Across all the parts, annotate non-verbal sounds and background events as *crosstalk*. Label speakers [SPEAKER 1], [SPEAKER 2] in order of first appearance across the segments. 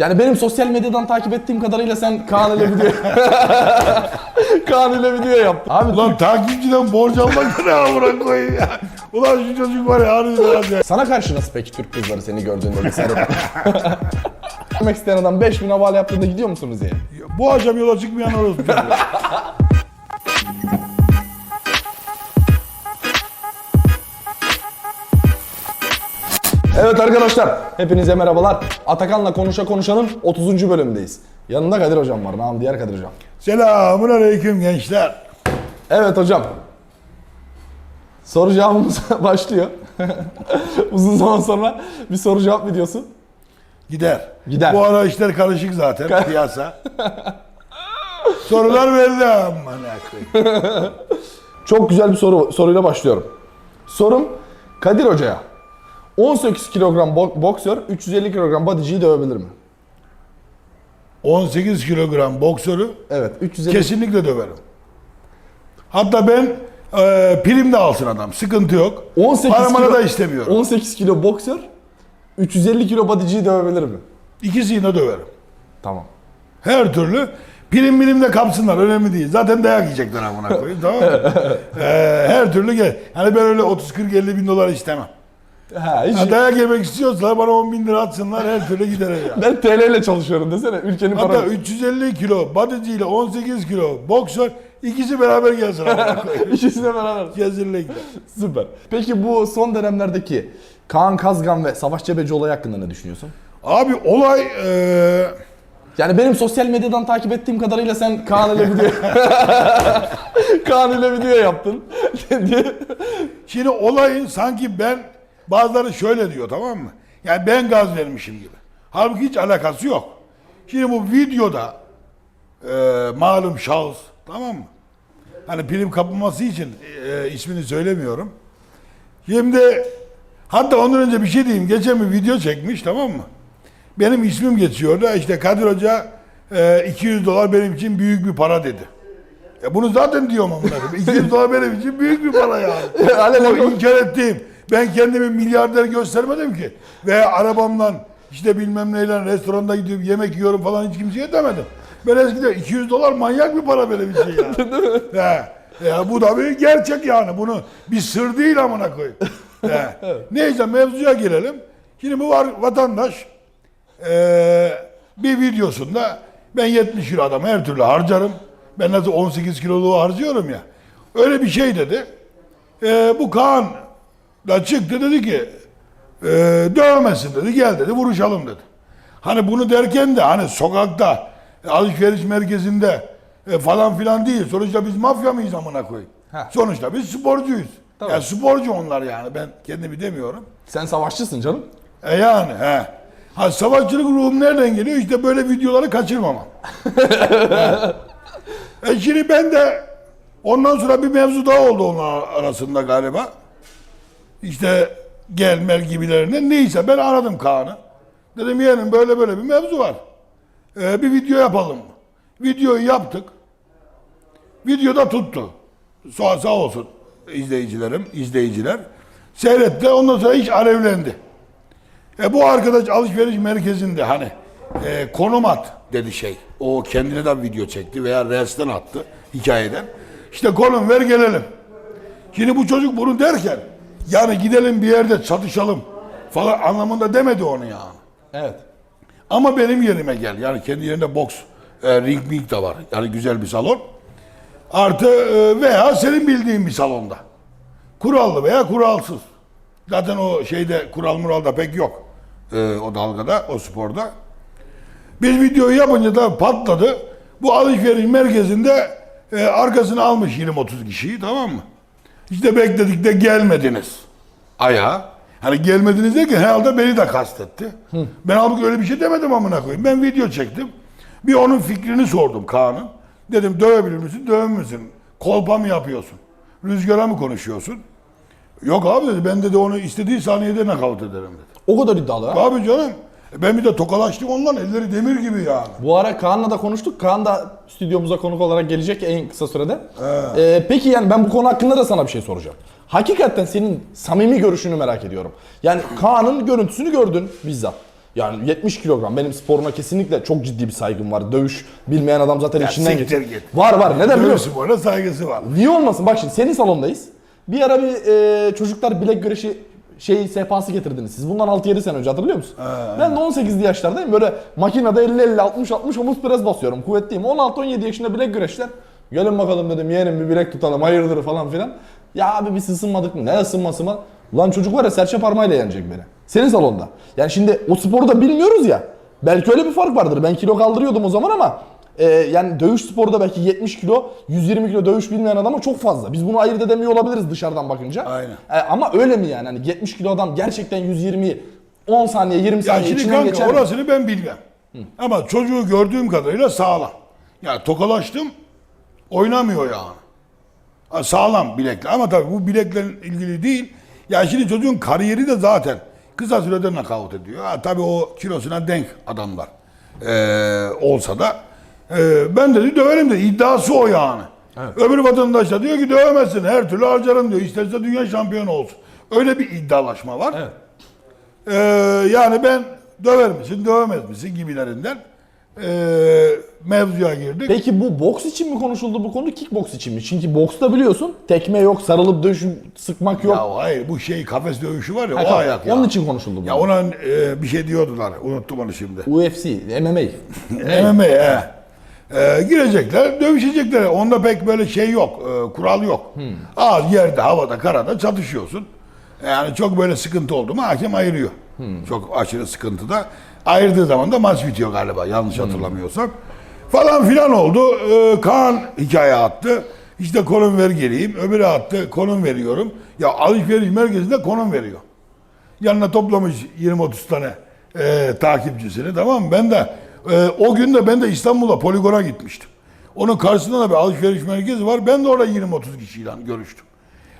[SPEAKER 1] Yani benim sosyal medyadan takip ettiğim kadarıyla sen Kaan ile video... *laughs* Kaan ile video yaptın. Abi
[SPEAKER 2] Ulan takipçiden borç almak *laughs* ne amına koyayım ya. Ulan şu çocuk var ya harbiden ya.
[SPEAKER 1] sana karşı nasıl peki Türk kızları seni gördüğünde cesaret Demek *laughs* isteyen adam 5000 havale yaptığında gidiyor musunuz yani?
[SPEAKER 2] Bu akşam yola çıkmayan orospu
[SPEAKER 1] Evet arkadaşlar, hepinize merhabalar. Atakan'la Konuşa Konuşan'ın 30. bölümündeyiz. Yanında Kadir Hocam var, namı diğer Kadir Hocam.
[SPEAKER 2] Selamun aleyküm gençler.
[SPEAKER 1] Evet hocam. Soru cevabımız *laughs* başlıyor. *laughs* Uzun zaman sonra bir soru cevap videosu.
[SPEAKER 2] Gider.
[SPEAKER 1] Gider.
[SPEAKER 2] Bu ara işler karışık zaten piyasa. Sorular amına koyayım. *laughs*
[SPEAKER 1] Çok güzel bir soru soruyla başlıyorum. Sorum Kadir Hoca'ya. 18 kilogram bo- boksör 350 kilogram bodyciyi dövebilir mi?
[SPEAKER 2] 18 kilogram boksörü
[SPEAKER 1] Evet 350
[SPEAKER 2] kesinlikle döverim. Hatta ben e, prim de alsın adam. Sıkıntı yok.
[SPEAKER 1] 18
[SPEAKER 2] Para mara da istemiyorum.
[SPEAKER 1] 18 kilo boksör 350 kilo bodyciyi dövebilir mi?
[SPEAKER 2] İkisini de döverim.
[SPEAKER 1] Tamam.
[SPEAKER 2] Her türlü prim birim de kapsınlar önemli değil. Zaten dayak yiyecekler amına koyayım tamam mı? Ee, *laughs* her türlü gel. Hani ben öyle 30 40 50 bin dolar istemem.
[SPEAKER 1] Ha, hiç
[SPEAKER 2] Ha, dayak yemek istiyorsalar bana 10 bin lira atsınlar her türlü giderim ya.
[SPEAKER 1] ben TL ile çalışıyorum desene ülkenin
[SPEAKER 2] Hatta
[SPEAKER 1] parası.
[SPEAKER 2] 350 kilo bodyci ile 18 kilo boksör ikisi beraber gelsin *laughs* koyayım.
[SPEAKER 1] İkisine beraber.
[SPEAKER 2] Kesinlikle.
[SPEAKER 1] Süper. Peki bu son dönemlerdeki Kaan Kazgan ve Savaş Cebeci olayı hakkında ne düşünüyorsun?
[SPEAKER 2] Abi olay eee
[SPEAKER 1] Yani benim sosyal medyadan takip ettiğim kadarıyla sen Kaan ile video *laughs* Kaan ile video yaptın.
[SPEAKER 2] Şimdi olayın sanki ben bazıları şöyle diyor tamam mı? Yani ben gaz vermişim gibi. Halbuki hiç alakası yok. Şimdi bu videoda e, malum şahıs tamam mı? Hani prim kapılması için e, ismini söylemiyorum. Şimdi hatta ondan önce bir şey diyeyim. Geçen bir video çekmiş tamam mı? Benim ismim geçiyordu. İşte Kadir Hoca e, 200 dolar benim için büyük bir para dedi. E bunu zaten diyorum amına koyayım. 200 dolar benim için büyük bir para yani. *laughs*
[SPEAKER 1] Alenen
[SPEAKER 2] o inkar ettiğim. Ben kendimi milyarder göstermedim ki. Veya arabamla işte bilmem neyle restoranda gidiyorum yemek yiyorum falan hiç kimseye demedim. Ben eskiden 200 dolar manyak bir para benim için ya. *laughs* He. Ya bu da bir gerçek yani. Bunu bir sır değil amına koyayım. *laughs* He. Neyse mevzuya girelim. Şimdi bu var vatandaş eee, bir videosunda ben 70 kilo adam her türlü harcarım. Ben nasıl 18 kiloluğu harcıyorum ya. Öyle bir şey dedi. Eee, bu Kaan da çıktı dedi ki eee dövmesin dedi gel dedi vuruşalım dedi. Hani bunu derken de hani sokakta e, alışveriş merkezinde e, falan filan değil. Sonuçta biz mafya mıyız amına koyayım?
[SPEAKER 1] Heh.
[SPEAKER 2] Sonuçta biz sporcuyuz.
[SPEAKER 1] Tabii.
[SPEAKER 2] Ya sporcu onlar yani ben kendimi demiyorum.
[SPEAKER 1] Sen savaşçısın canım.
[SPEAKER 2] E yani he. Ha savaşçılık ruhum nereden geliyor? İşte böyle videoları kaçırmamam. *laughs* e şimdi ben de ondan sonra bir mevzu daha oldu onlar arasında galiba. İşte gelmel gibilerinden. Neyse ben aradım Kaan'ı. Dedim yeğenim böyle böyle bir mevzu var. E, bir video yapalım? Videoyu yaptık. Videoda tuttu. Sağ, sağ olsun izleyicilerim, izleyiciler. Seyretti. Ondan sonra hiç alevlendi. E bu arkadaş alışveriş merkezinde hani e, konum at dedi şey. O kendine de video çekti veya reels'ten attı hikayeden. İşte konum ver gelelim. Şimdi bu çocuk bunu derken yani gidelim bir yerde çatışalım falan anlamında demedi onu yani.
[SPEAKER 1] Evet.
[SPEAKER 2] Ama benim yerime gel. Yani kendi yerinde boks, e, ring ming de var. Yani güzel bir salon. Artı e, veya senin bildiğin bir salonda. Kurallı veya kuralsız. Zaten o şeyde kural muralda pek yok. E, o dalgada, o sporda. Biz videoyu yapınca da patladı. Bu alışveriş merkezinde e, arkasına almış 20-30 kişiyi tamam mı? İşte bekledik de gelmediniz. Ayağa. Hani gelmediniz derken herhalde beni de kastetti. Ben halbuki öyle bir şey demedim amına koyayım. Ben video çektim. Bir onun fikrini sordum Kaan'ın. Dedim dövebilir misin, misin? Kolpa mı yapıyorsun? Rüzgara mı konuşuyorsun? Yok abi dedi ben dedi onu istediği saniyede nakavt ederim dedi.
[SPEAKER 1] O kadar iddialı ha.
[SPEAKER 2] Abi canım e ben bir de tokalaştım ondan elleri demir gibi yani.
[SPEAKER 1] Bu ara Kaan'la da konuştuk. Kaan da stüdyomuza konuk olarak gelecek en kısa sürede. Ee, peki yani ben bu konu hakkında da sana bir şey soracağım. Hakikaten senin samimi görüşünü merak ediyorum. Yani Kaan'ın görüntüsünü gördün bizzat. Yani 70 kilogram benim sporuna kesinlikle çok ciddi bir saygım var. Dövüş bilmeyen adam zaten içinden
[SPEAKER 2] siktir
[SPEAKER 1] geçiyor.
[SPEAKER 2] git.
[SPEAKER 1] Var var neden biliyor
[SPEAKER 2] Dövüş
[SPEAKER 1] musun?
[SPEAKER 2] sporuna saygısı var.
[SPEAKER 1] Niye olmasın? Bak şimdi senin salondayız. Bir ara bir e, çocuklar bilek güreşi şey sehpası getirdiniz siz. Bundan 6-7 sene önce hatırlıyor musun? Ben de 18'li yaşlardayım. Böyle makinede 50-50 60-60 omuz pres basıyorum. Kuvvetliyim. 16-17 yaşında bilek güreşler. Gelin bakalım dedim yeğenim bir bilek tutalım hayırdır falan filan. Ya abi biz ısınmadık mı? Ne ısınması mı? Ulan çocuk var ya serçe parmağıyla yenecek beni. Senin salonda. Yani şimdi o sporu da bilmiyoruz ya. Belki öyle bir fark vardır. Ben kilo kaldırıyordum o zaman ama e, yani dövüş sporu da belki 70 kilo, 120 kilo dövüş bilmeyen adama çok fazla. Biz bunu ayırt edemiyor olabiliriz dışarıdan bakınca.
[SPEAKER 2] Aynen.
[SPEAKER 1] E, ama öyle mi yani? Hani 70 kilo adam gerçekten 120 10 saniye 20
[SPEAKER 2] Ya
[SPEAKER 1] saniye
[SPEAKER 2] şimdi
[SPEAKER 1] içinden
[SPEAKER 2] kanka
[SPEAKER 1] geçer mi?
[SPEAKER 2] orasını ben bilmem. Ama çocuğu gördüğüm kadarıyla sağlam. Yani tokalaştım oynamıyor yani. Ha, sağlam bilekli ama tabii bu bileklerin ilgili değil. Ya şimdi çocuğun kariyeri de zaten kısa sürede nakavt ediyor. Ha, tabii o kilosuna denk adamlar ee, olsa da ee, ben dedi döverim de iddiası o yani. Öbür vatandaş da diyor ki dövemezsin her türlü harcarım diyor. İsterse dünya şampiyonu olsun. Öyle bir iddialaşma var.
[SPEAKER 1] Evet.
[SPEAKER 2] Ee, yani ben döver misin, dövemez misin gibilerinden ee, mevzuya girdik.
[SPEAKER 1] Peki bu boks için mi konuşuldu bu konu, kickboks için mi? Çünkü boksta biliyorsun tekme yok, sarılıp dövüşüp sıkmak yok.
[SPEAKER 2] Ya hayır bu şey kafes dövüşü var ya
[SPEAKER 1] Ha,
[SPEAKER 2] o ayak ya.
[SPEAKER 1] Onun için konuşuldu bu.
[SPEAKER 2] Ya ona e, bir şey diyordular. Unuttum onu şimdi.
[SPEAKER 1] UFC, MMA. *laughs*
[SPEAKER 2] MMA he. Ee, girecekler, dövüşecekler. Onda pek böyle şey yok, e, kural yok.
[SPEAKER 1] Hmm.
[SPEAKER 2] Az yerde, havada, karada çatışıyorsun. Yani çok böyle sıkıntı oldu mu hakem ayırıyor.
[SPEAKER 1] Hmm.
[SPEAKER 2] Çok aşırı sıkıntıda. Ayırdığı zaman da maç bitiyor galiba yanlış
[SPEAKER 1] Hmm.
[SPEAKER 2] hatırlamıyorsam. Falan filan oldu. Ee, Kaan hikaye attı. İşte konum ver geleyim. Öbürü attı. Konum veriyorum. Ya alışveriş merkezinde konum veriyor. Yanına toplamış 20-30 tane e, takipçisini tamam mı? Ben de e, o gün de ben de İstanbul'a poligona gitmiştim. Onun karşısında da bir alışveriş merkezi var. Ben de orada 20-30 kişiyle görüştüm.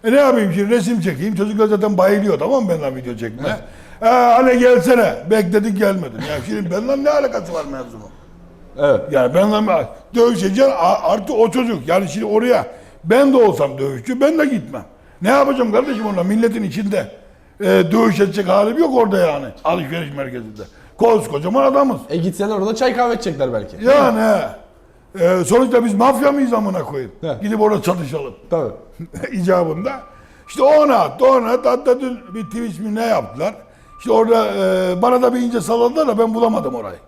[SPEAKER 2] E ne yapayım şimdi resim çekeyim. Çocuklar zaten bayılıyor tamam mı benden video çekmeye. E, hani gelsene. Bekledik gelmedin. Ya şimdi benden ne alakası var mevzunun?
[SPEAKER 1] Evet.
[SPEAKER 2] Yani benimle dövüşeceğim a- artı o çocuk. Yani şimdi oraya ben de olsam dövüşçü ben de gitmem. Ne yapacağım kardeşim orada milletin içinde e, dövüş edecek halim yok orada yani alışveriş merkezinde. Koskocaman adamız.
[SPEAKER 1] E gitseler orada çay kahve içecekler belki.
[SPEAKER 2] Yani he. E, sonuçta biz mafya mıyız amına koyayım?
[SPEAKER 1] He.
[SPEAKER 2] Gidip orada çatışalım.
[SPEAKER 1] Tabii. *laughs*
[SPEAKER 2] icabında. İşte ona attı, ona attı. Hatta dün bir Twitch mi ne yaptılar. İşte orada e, bana da bir ince salladılar da ben bulamadım orayı.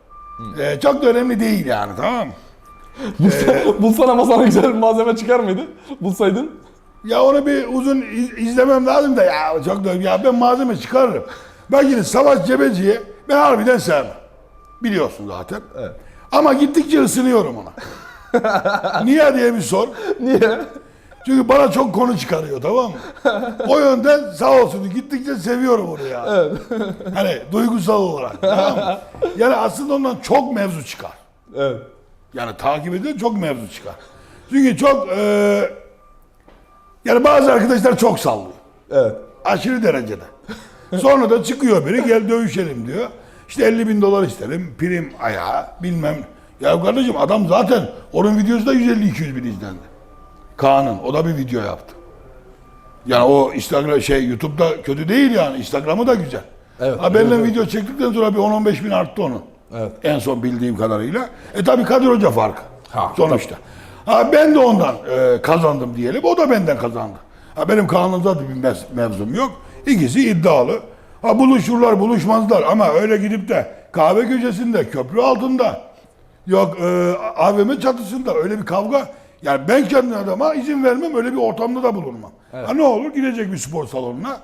[SPEAKER 2] E, çok da önemli değil yani tamam mı? *laughs*
[SPEAKER 1] Bulsa- Bulsan ama sana güzel bir malzeme çıkar mıydı? Bulsaydın.
[SPEAKER 2] Ya onu bir uzun iz- izlemem lazım da ya çok da ya ben malzeme çıkarırım. Ben yine Savaş Cebeci'ye ben harbiden sevmem. Biliyorsun zaten.
[SPEAKER 1] Evet.
[SPEAKER 2] Ama gittikçe ısınıyorum ona. *laughs* Niye diye bir sor.
[SPEAKER 1] Niye?
[SPEAKER 2] Çünkü bana çok konu çıkarıyor tamam mı? O yönden sağ olsun gittikçe seviyorum onu ya.
[SPEAKER 1] Evet. *laughs*
[SPEAKER 2] Hani duygusal olarak tamam mı? Yani aslında ondan çok mevzu çıkar.
[SPEAKER 1] evet.
[SPEAKER 2] Yani takip ediyor çok mevzu çıkar. Çünkü çok e, yani bazı arkadaşlar çok sallıyor.
[SPEAKER 1] Evet.
[SPEAKER 2] Aşırı derecede. Sonra da çıkıyor biri gel dövüşelim diyor. İşte 50 bin dolar isterim. Prim ayağı bilmem. Ya kardeşim adam zaten onun videosu da 150-200 bin izlendi. Kaan'ın. O da bir video yaptı. Yani o Instagram şey YouTube'da kötü değil yani. Instagram'ı da güzel.
[SPEAKER 1] Evet,
[SPEAKER 2] ha benimle
[SPEAKER 1] evet,
[SPEAKER 2] video çektikten sonra bir 10-15 bin arttı onu.
[SPEAKER 1] Evet.
[SPEAKER 2] En son bildiğim kadarıyla. E tabi Kadir Hoca farkı.
[SPEAKER 1] Ha,
[SPEAKER 2] sonuçta. Ha ben de ondan e, kazandım diyelim. O da benden kazandı. Ha benim Kaan'ın zaten bir mevzum yok. İkisi iddialı. Ha buluşurlar buluşmazlar ama öyle gidip de kahve köşesinde, köprü altında yok e, AVM çatısında öyle bir kavga yani ben kendi adama izin vermem öyle bir ortamda da bulunmam. Ha ne olur gidecek bir spor salonuna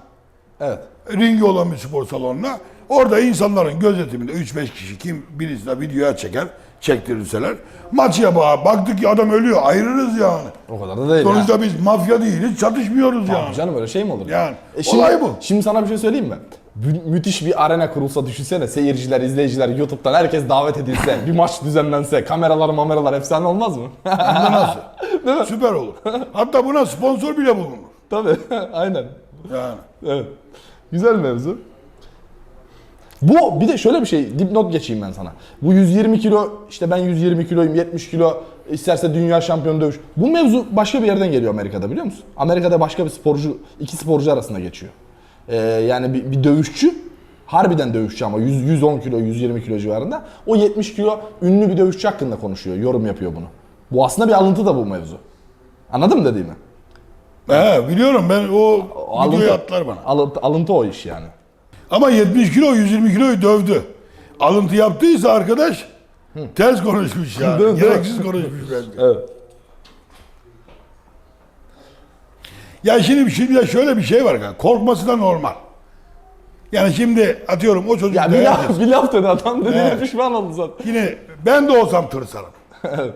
[SPEAKER 1] Evet.
[SPEAKER 2] ringi olan bir spor salonuna orada insanların gözetiminde 3-5 kişi kim birisi de videoya çeker çektirirseler maç yapar baktık ki adam ölüyor ayırırız yani.
[SPEAKER 1] O kadar da değil
[SPEAKER 2] Sonuçta
[SPEAKER 1] ya.
[SPEAKER 2] biz mafya değiliz çatışmıyoruz
[SPEAKER 1] Tamam
[SPEAKER 2] yani.
[SPEAKER 1] canım öyle şey mi olur?
[SPEAKER 2] Yani,
[SPEAKER 1] şimdi,
[SPEAKER 2] olay bu.
[SPEAKER 1] Şimdi sana bir şey söyleyeyim mi? Mü- müthiş bir arena kurulsa düşünsene. Seyirciler, izleyiciler, YouTube'dan herkes davet edilse, bir maç düzenlense, kameralar, mameralar efsane olmaz mı? *laughs*
[SPEAKER 2] De nasıl? Süper olur. Hatta buna sponsor bile bulunur.
[SPEAKER 1] Tabii. *laughs* Aynen.
[SPEAKER 2] Yani.
[SPEAKER 1] Evet. Güzel mevzu. Bu bir de şöyle bir şey dipnot geçeyim ben sana. Bu 120 kilo işte ben 120 kiloyum 70 kilo isterse dünya şampiyonu dövüş. Bu mevzu başka bir yerden geliyor Amerika'da biliyor musun? Amerika'da başka bir sporcu iki sporcu arasında geçiyor. Ee, yani bir, bir dövüşçü harbiden dövüşçü ama 100, 110 kilo 120 kilo civarında. O 70 kilo ünlü bir dövüşçü hakkında konuşuyor. Yorum yapıyor bunu. Bu aslında bir alıntı da bu mevzu. Anladın mı dediğimi?
[SPEAKER 2] He, biliyorum ben o,
[SPEAKER 1] O
[SPEAKER 2] videoyu attılar bana.
[SPEAKER 1] Alıntı, alıntı o iş yani.
[SPEAKER 2] Ama 70 kilo 120 kiloyu dövdü. Alıntı yaptıysa arkadaş ters konuşmuş yani. Gereksiz konuşmuş bence.
[SPEAKER 1] Evet.
[SPEAKER 2] Ya şimdi şimdi de şöyle bir şey var. yani, Korkması da normal. Yani şimdi atıyorum o çocuk
[SPEAKER 1] Ya *laughs* bir laf, bir laf dedi adam dediğine
[SPEAKER 2] Evet.
[SPEAKER 1] pişman oldu zaten.
[SPEAKER 2] Yine ben de olsam tırsarım.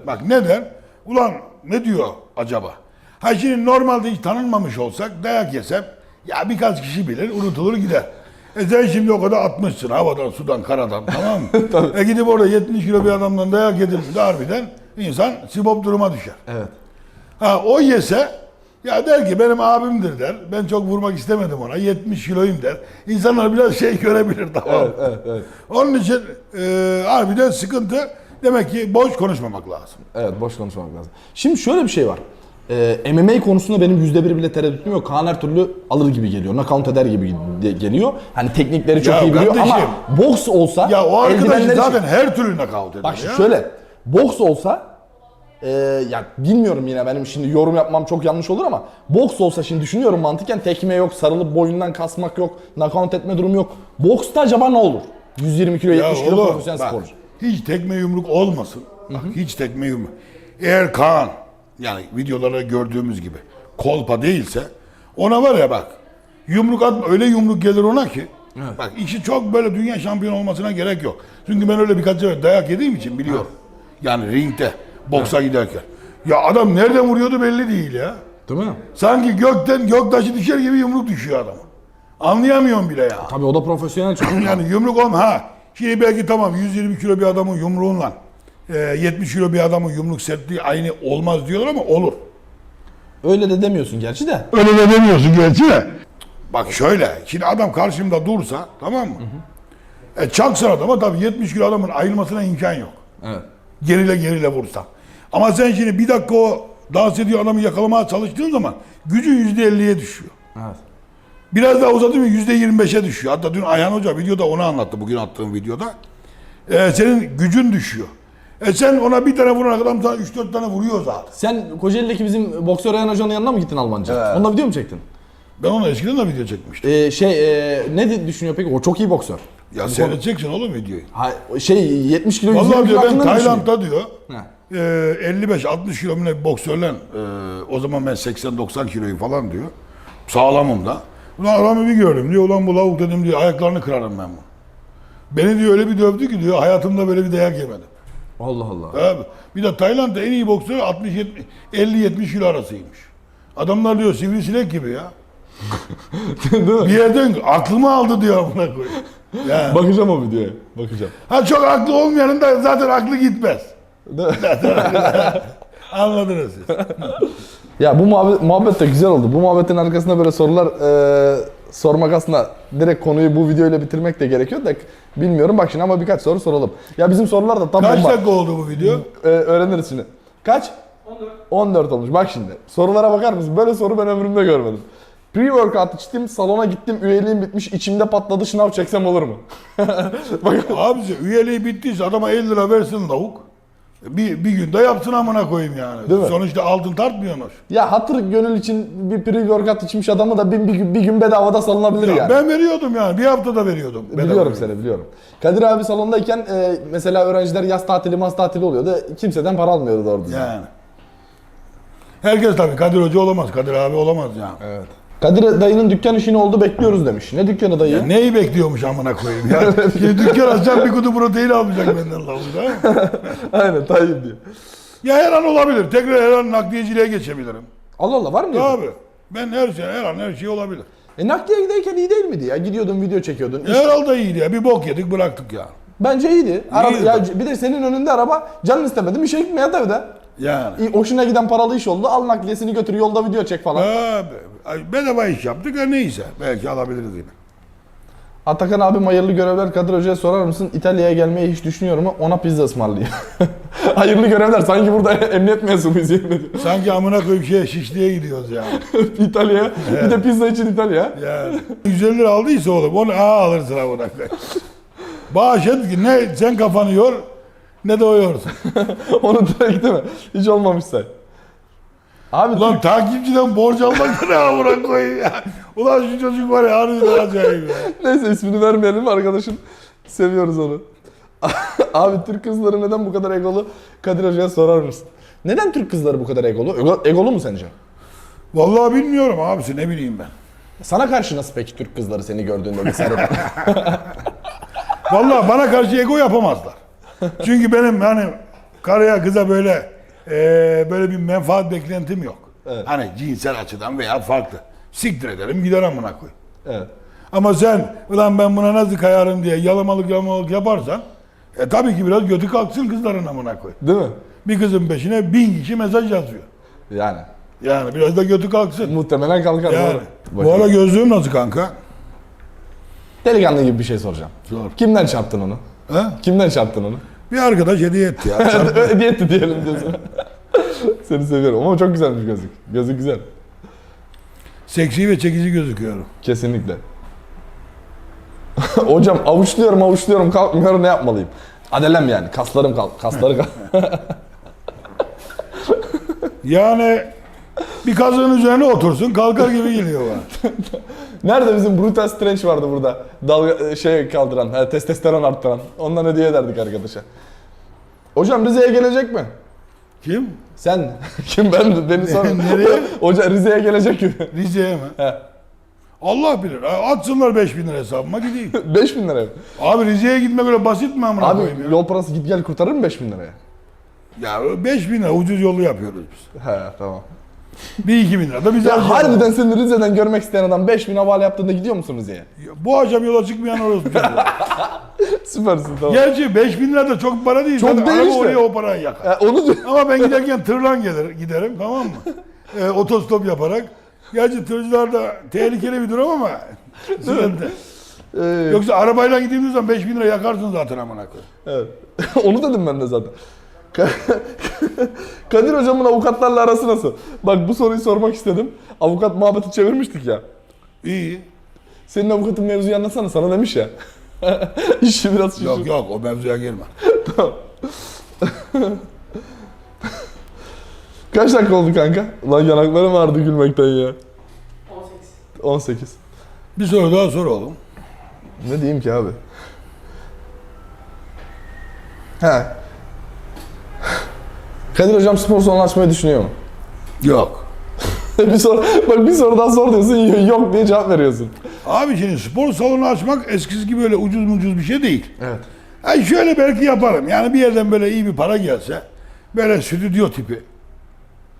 [SPEAKER 2] Bak neden? Ulan ne diyor acaba? Ha şimdi normalde hiç tanınmamış olsak dayak yesem ya birkaç kişi bilir unutulur gider. E sen şimdi o kadar atmışsın havadan, sudan, karadan tamam mı? *laughs* e gidip orada 70 kilo bir adamdan dayak yedildi harbiden insan sibop duruma düşer.
[SPEAKER 1] Evet.
[SPEAKER 2] Ha o yese ya der ki benim abimdir der. Ben çok vurmak istemedim ona. 70 kiloyum der. İnsanlar biraz şey görebilir tamam?
[SPEAKER 1] Evet, evet, evet.
[SPEAKER 2] Onun için e, harbiden sıkıntı. Demek ki boş konuşmamak lazım.
[SPEAKER 1] Evet boş konuşmamak lazım. Şimdi şöyle bir şey var. Ee, MMA konusunda benim yüzde bir bile tereddütüm yok. Kaan her türlü alır gibi geliyor. Knockout eder gibi geliyor. Hani teknikleri çok
[SPEAKER 2] Ya
[SPEAKER 1] iyi biliyor
[SPEAKER 2] kardeşim,
[SPEAKER 1] ama boks olsa
[SPEAKER 2] Ya o arkadaş
[SPEAKER 1] eldivenleri
[SPEAKER 2] zaten her türlü nakavt eder
[SPEAKER 1] Bak
[SPEAKER 2] ya.
[SPEAKER 1] şöyle boks olsa e, ya bilmiyorum yine benim şimdi yorum yapmam çok yanlış olur ama boks olsa şimdi düşünüyorum mantıken tekme yok, sarılıp boyundan kasmak yok, knockout etme durumu yok. Boksta acaba ne olur? 120 kilo,
[SPEAKER 2] Ya
[SPEAKER 1] 70 kilo
[SPEAKER 2] oğlum,
[SPEAKER 1] profesyonel
[SPEAKER 2] bak,
[SPEAKER 1] sporcu.
[SPEAKER 2] Hiç tekme yumruk olmasın. Bak, hiç tekme yumruk. Eğer Kaan yani videolarda gördüğümüz gibi kolpa değilse ona var ya bak yumruk atma öyle yumruk gelir ona ki bak işi çok böyle dünya şampiyonu olmasına gerek yok. Çünkü ben öyle birkaç sefer dayak yediğim için biliyorum. Yani ringde boksa giderken. Ya adam nereden vuruyordu belli değil ya.
[SPEAKER 1] Değil mi?
[SPEAKER 2] Sanki gökten göktaşı düşer gibi yumruk düşüyor adama. Anlayamıyorum bile ya.
[SPEAKER 1] Tabii o da profesyonel çok. *laughs*
[SPEAKER 2] Yani yumruk olma ha. Şimdi belki tamam 120 kilo bir adamın yumruğunla e, 70 kilo bir adamın yumruk sertliği aynı olmaz diyorlar ama olur.
[SPEAKER 1] Öyle de demiyorsun gerçi de.
[SPEAKER 2] Öyle de demiyorsun gerçi de. Bak şöyle, şimdi adam karşımda dursa tamam mı? E çaksın adama tabii 70 kilo adamın ayrılmasına imkan yok.
[SPEAKER 1] Evet.
[SPEAKER 2] Gerile gerile vursa. Ama sen şimdi bir dakika o dans ediyor adamı yakalamaya çalıştığın zaman gücün %50'ye düşüyor.
[SPEAKER 1] Evet.
[SPEAKER 2] Biraz daha uzadı mı yüzde 25'e düşüyor. Hatta dün Ayhan Hoca videoda onu anlattı bugün attığım videoda. Ee, senin gücün düşüyor. E sen ona bir tane vuran adam sana 3-4 tane vuruyor zaten.
[SPEAKER 1] Sen Kocaeli'deki bizim boksör Ayhan Hoca'nın yanına mı gittin Almanca?
[SPEAKER 2] Evet.
[SPEAKER 1] Onunla video mu çektin?
[SPEAKER 2] Ben ona eskiden de video çekmiştim.
[SPEAKER 1] Ee, şey e, ne düşünüyor peki? O çok iyi boksör.
[SPEAKER 2] Ya seyredeceksin oğlum videoyu.
[SPEAKER 1] Ha, şey 70 kilo 120
[SPEAKER 2] Vallahi diyor ben? Tayland'da diyor e, 55-60 kilo mu ne boksörle e, o zaman ben 80-90 kiloyu falan diyor. Sağlamım da. Ulan adamı bir gördüm diyor. Ulan bu lavuk dedim diyor ayaklarını kırarım ben bunu. Beni diyor öyle bir dövdü ki diyor hayatımda böyle bir dayak yemedim.
[SPEAKER 1] Allah Allah.
[SPEAKER 2] Abi, bir de Tayland'da en iyi boksör 60 70 50-70 kilo arasıymış. Adamlar diyor sivrisinek gibi ya. *laughs* bir yerden aklımı aldı diyor amına koyayım. Ya.
[SPEAKER 1] Bakacağım o videoya. Bakacağım.
[SPEAKER 2] Ha çok aklı olmayanın da zaten aklı gitmez. *laughs* Anladınız siz.
[SPEAKER 1] Ya bu muhabbet, muhabbet de güzel oldu. Bu muhabbetin arkasında böyle sorular e, sormak aslında direkt konuyu bu videoyla bitirmek de gerekiyor da bilmiyorum. Bak şimdi ama birkaç soru soralım. Ya bizim sorular da tam
[SPEAKER 2] Kaç
[SPEAKER 1] bomba.
[SPEAKER 2] dakika oldu bu video?
[SPEAKER 1] Ee, öğreniriz şimdi. Kaç? 14. 14 olmuş. Bak şimdi. Sorulara bakar mısın? Böyle soru ben ömrümde görmedim. Pre-workout içtim, salona gittim, üyeliğim bitmiş, içimde patladı, şınav çeksem olur mu? *laughs* Bak,
[SPEAKER 2] Abisi üyeliği bittiyse adama 50 lira versin lavuk. Bir, bir günde yapsın amına koyayım yani.
[SPEAKER 1] Değil mi?
[SPEAKER 2] Sonuçta altın tartmıyormuş.
[SPEAKER 1] ya hatır gönül için bir pre-workout içmiş adamı da bir, bir, bir gün bedavada salınabilir
[SPEAKER 2] Ya
[SPEAKER 1] yani.
[SPEAKER 2] Ben veriyordum yani. Bir haftada veriyordum. bedava
[SPEAKER 1] Biliyorum seni biliyorum. Kadir abi salondayken e, mesela öğrenciler yaz tatili maz tatili oluyordu. Kimseden para almıyordu düzgün.
[SPEAKER 2] Yani. Herkes tabii Kadir Hoca olamaz. Kadir abi olamaz yani.
[SPEAKER 1] Evet. Kadir dayının dükkan işini oldu bekliyoruz demiş. Ne dükkanı dayı?
[SPEAKER 2] Ya neyi bekliyormuş amına koyayım ya. *laughs* Şimdi dükkan açacağım bir kutu protein almayacak benden lavuk ha. *laughs*
[SPEAKER 1] Aynen Tayyip diyor.
[SPEAKER 2] Ya her an olabilir. Tekrar her an nakliyeciliğe geçebilirim.
[SPEAKER 1] Allah Allah var mı? diyorsun?
[SPEAKER 2] Abi ben her şey her an her şey olabilir.
[SPEAKER 1] E nakliye gideyken iyi değil miydi ya? Gidiyordun video çekiyordun. İş-
[SPEAKER 2] Herhalde iyiydi ya. Bir bok yedik bıraktık ya.
[SPEAKER 1] Bence iyiydi. Araba, ya bir de senin önünde araba canın istemedi bir şey gitmeye evde.
[SPEAKER 2] Yani.
[SPEAKER 1] İyi, Hoşuna giden paralı iş oldu. Al nakliyesini götür yolda video çek falan.
[SPEAKER 2] Abi, ay, bedava iş yaptık ya neyse. Belki alabiliriz yine.
[SPEAKER 1] Atakan abi hayırlı görevler Kadir Hoca'ya sorar mısın? İtalya'ya gelmeyi hiç düşünüyor mu? Ona pizza ısmarlayayım. *laughs* Hayırlı görevler. Sanki burada *laughs* emniyet mensubuyuz yemin ediyorum.
[SPEAKER 2] Sanki amına koyup şeye Şişli'ye gidiyoruz ya. *laughs*
[SPEAKER 1] İtalya'ya. Bir de pizza için İtalya.
[SPEAKER 2] Yani 150 lira aldıysa oğlum onu A alırsın ha buna. Bağış et ki ne sen kafanı yor ne de o yorsun. *laughs*
[SPEAKER 1] Onu direkt değil mi? Hiç olmamış say. Abi
[SPEAKER 2] Ulan takipçiden borç almak *laughs* ne amına koyayım ya. Ulan şu çocuk var ya harbiden acayip ya.
[SPEAKER 1] Neyse ismini vermeyelim arkadaşım. Seviyoruz onu. *laughs* Abi Türk kızları neden bu kadar egolu? Kadir Hoca'ya sorar mısın? Neden Türk kızları bu kadar egolu? Ego- egolu mu sence?
[SPEAKER 2] Vallahi bilmiyorum abisi ne bileyim ben.
[SPEAKER 1] Sana karşı nasıl peki Türk kızları seni gördüğünde mesela?
[SPEAKER 2] Vallahi bana karşı ego yapamazlar. Çünkü benim hani karıya kıza böyle eee, böyle bir menfaat beklentim yok.
[SPEAKER 1] Evet.
[SPEAKER 2] Hani cinsel açıdan veya farklı. Siktir ederim gider amına koy.
[SPEAKER 1] evet.
[SPEAKER 2] Ama sen ulan ben buna nasıl kayarım diye yalamalık yalamalık yaparsan e tabii ki biraz götü kalksın kızların amına koy.
[SPEAKER 1] Değil mi?
[SPEAKER 2] Bir kızın peşine bin kişi mesaj yazıyor.
[SPEAKER 1] Yani.
[SPEAKER 2] Yani biraz da götü kalksın.
[SPEAKER 1] Muhtemelen kalkar.
[SPEAKER 2] Yani.
[SPEAKER 1] doğru.
[SPEAKER 2] Bu ara gözlüğüm nasıl kanka?
[SPEAKER 1] Delikanlı gibi bir şey soracağım.
[SPEAKER 2] Sor.
[SPEAKER 1] Kimden çarptın onu?
[SPEAKER 2] Ha?
[SPEAKER 1] Kimden çarptın onu?
[SPEAKER 2] Bir arkadaş hediye etti ya. *laughs*
[SPEAKER 1] Hediye etti diyelim diyorsun. *laughs* Seni seviyorum ama çok güzelmiş gözlük. Gözlük güzel.
[SPEAKER 2] Seksi ve çekici gözüküyorum.
[SPEAKER 1] Kesinlikle. *laughs* Hocam avuçluyorum avuçluyorum kalkmıyor ne yapmalıyım? Adelem yani kaslarım kalk kasları kalk.
[SPEAKER 2] Yani bir kazığın üzerine otursun kalkar gibi geliyor bana. *laughs*
[SPEAKER 1] Nerede bizim Brutal Strange vardı burada? Dalga şey kaldıran, he, testosteron arttıran. Ondan hediye ederdik arkadaşa. Hocam Rize'ye gelecek mi?
[SPEAKER 2] Kim?
[SPEAKER 1] Sen *laughs* kim ben beni sor.
[SPEAKER 2] Nereye? *laughs*
[SPEAKER 1] Hoca Rize'ye gelecek mi?
[SPEAKER 2] Rize'ye mi?
[SPEAKER 1] He.
[SPEAKER 2] Allah bilir. Atsınlar 5000 lira hesabıma gideyim.
[SPEAKER 1] 5000 liraya. mı?
[SPEAKER 2] Abi Rize'ye gitmek öyle basit mi amına
[SPEAKER 1] Abi
[SPEAKER 2] koyayım ya?
[SPEAKER 1] yol parası git gel kurtarır mı 5000 liraya?
[SPEAKER 2] Ya 5000 lira ucuz yolu yapıyoruz biz.
[SPEAKER 1] He tamam.
[SPEAKER 2] Bir iki bin lira da bize
[SPEAKER 1] Ya harbiden seni Rize'den görmek isteyen adam 5000 havale yaptığında gidiyor musun Rize'ye?
[SPEAKER 2] Bu akşam yola çıkmayan orası. *laughs*
[SPEAKER 1] Süpersin tamam.
[SPEAKER 2] Gerçi 5000 lira da çok para değil.
[SPEAKER 1] Çok
[SPEAKER 2] Zaten
[SPEAKER 1] değil
[SPEAKER 2] araba
[SPEAKER 1] işte.
[SPEAKER 2] oraya o parayı yakar.
[SPEAKER 1] Ya onu diyor.
[SPEAKER 2] Ama ben giderken tırlan gelir, giderim tamam mı? Ee, *laughs* otostop yaparak. Gerçi tırcılar da tehlikeli bir durum ama sıkıntı.
[SPEAKER 1] Ee,
[SPEAKER 2] Yoksa arabayla gittiğimiz zaman 5000 lira yakarsın zaten amına koy.
[SPEAKER 1] Evet. *laughs* Onu dedim ben de zaten. *laughs* Kadir hocamın avukatlarla arası nasıl? Bak bu soruyu sormak istedim. Avukat muhabbeti çevirmiştik ya.
[SPEAKER 2] İyi.
[SPEAKER 1] Senin avukatın mevzuyu anlatsana sana demiş ya. *laughs* İşi biraz şişir.
[SPEAKER 2] Yok yok o mevzuya girme. *laughs*
[SPEAKER 1] Kaç dakika oldu kanka? Lan yanaklarım ağrıdı gülmekten ya.
[SPEAKER 3] 18.
[SPEAKER 1] 18.
[SPEAKER 2] Bir soru daha sor oğlum.
[SPEAKER 1] Ne diyeyim ki abi? He. Kadir hocam spor salonu açmayı düşünüyor mu?
[SPEAKER 2] Yok. *laughs*
[SPEAKER 1] bir soru, bak bir soru daha sor diyorsun yok diye cevap veriyorsun.
[SPEAKER 2] Abi şimdi spor salonu açmak eskisi gibi öyle ucuz mucuz bir şey değil.
[SPEAKER 1] Evet.
[SPEAKER 2] Ha şöyle belki yaparım. Yani bir yerden böyle iyi bir para gelse, böyle stüdyo tipi.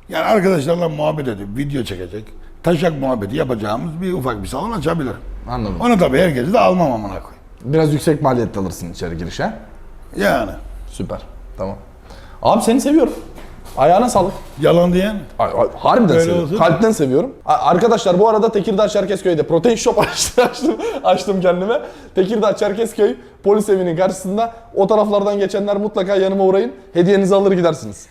[SPEAKER 2] Yani arkadaşlarla muhabbet edip video çekecek, taşak muhabbeti yapacağımız bir ufak bir salon açabilirim.
[SPEAKER 1] Anladım.
[SPEAKER 2] Onu tabii herkesi de almam amına koy.
[SPEAKER 1] Biraz yüksek maliyette alırsın içeri girişe.
[SPEAKER 2] Yani
[SPEAKER 1] Süper. Tamam. Abi seni seviyorum. Ayağına sağlık.
[SPEAKER 2] yalan diyen
[SPEAKER 1] Ay, ay, harbiden
[SPEAKER 2] Öyle
[SPEAKER 1] seviyorum.
[SPEAKER 2] olsun.
[SPEAKER 1] Kalpten seviyorum. A- Arkadaşlar bu arada Tekirdağ Çerkezköy'de protein shop *laughs* açtım, açtım, açtım kendime. Tekirdağ Çerkezköy polis evinin karşısında. O taraflardan geçenler mutlaka yanıma uğrayın. Hediyenizi alır gidersiniz.